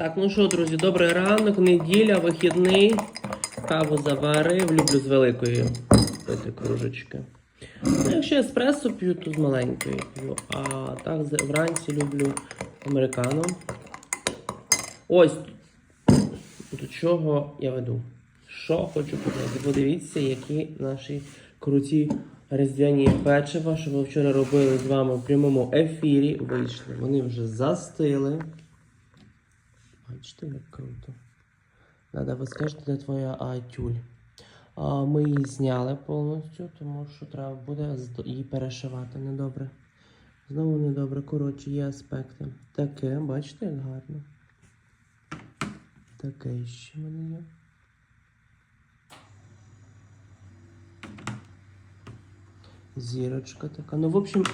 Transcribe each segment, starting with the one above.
Так, ну що, друзі, добрий ранок, неділя, вихідний. Каву заварив, люблю з великої пити кружечки. Ну, якщо еспресо п'ю, то з маленької п'ю. А так вранці люблю американо. Ось до чого я веду. Що хочу показати. Подивіться, які наші круті різдвяні печива, що ми вчора робили з вами в прямому ефірі, вийшли. Вони вже застили. Бачите, як круто. Надо ви скажете, де твоя а, тюль. А, ми її зняли повністю, тому що треба буде її перешивати недобре. Знову недобре. Коротше, є аспекти. Таке, бачите, як гарно. Таке ще в мене є. Зірочка така. Ну, в общем.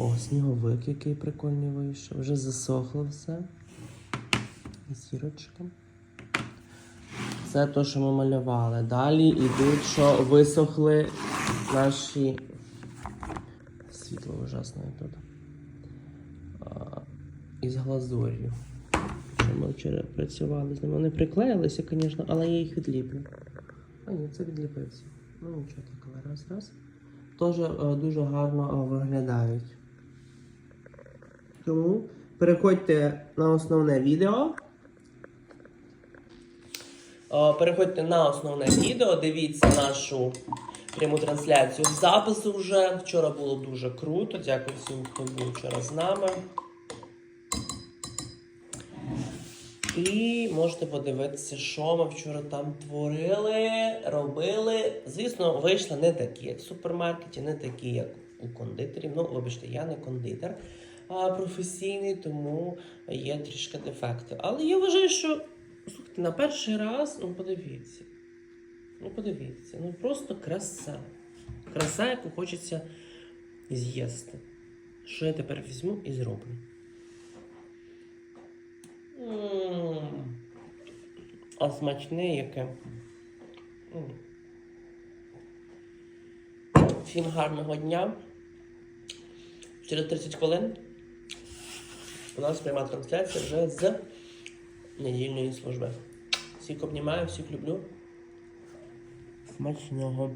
О, сніговик, який прикольний вийшов. Вже засохло все. Зірочка. Це те, що ми малювали. Далі йдуть, що висохли наші. Світло ужасне тут. А, із глазур'ю. Ми вчора працювали з ними. Вони приклеїлися, звісно, але я їх відліплю. А ні, це відліпився. Ну нічого так, але раз, раз. Теж е, дуже гарно е, виглядають. Тому переходьте на основне відео. Е, Переходьте на основне відео, дивіться нашу пряму трансляцію з запису вже. Вчора було дуже круто. Дякую всім, хто був вчора з нами. І можете подивитися, що ми вчора там творили, робили. Звісно, вийшли не такі, як в супермаркеті, не такі, як у кондитерів. Ну, вибачте, я не кондитер професійний, тому є трішки дефекти. Але я вважаю, що слухайте, на перший раз, ну подивіться. Ну, подивіться, ну просто краса. Краса, яку хочеться з'їсти. Що я тепер візьму і зроблю. А смачне яке. М. Всім гарного дня. Через 30 хвилин у нас пряма трансляція вже з недільної служби. Всіх обнімаю, всіх люблю. Смачного.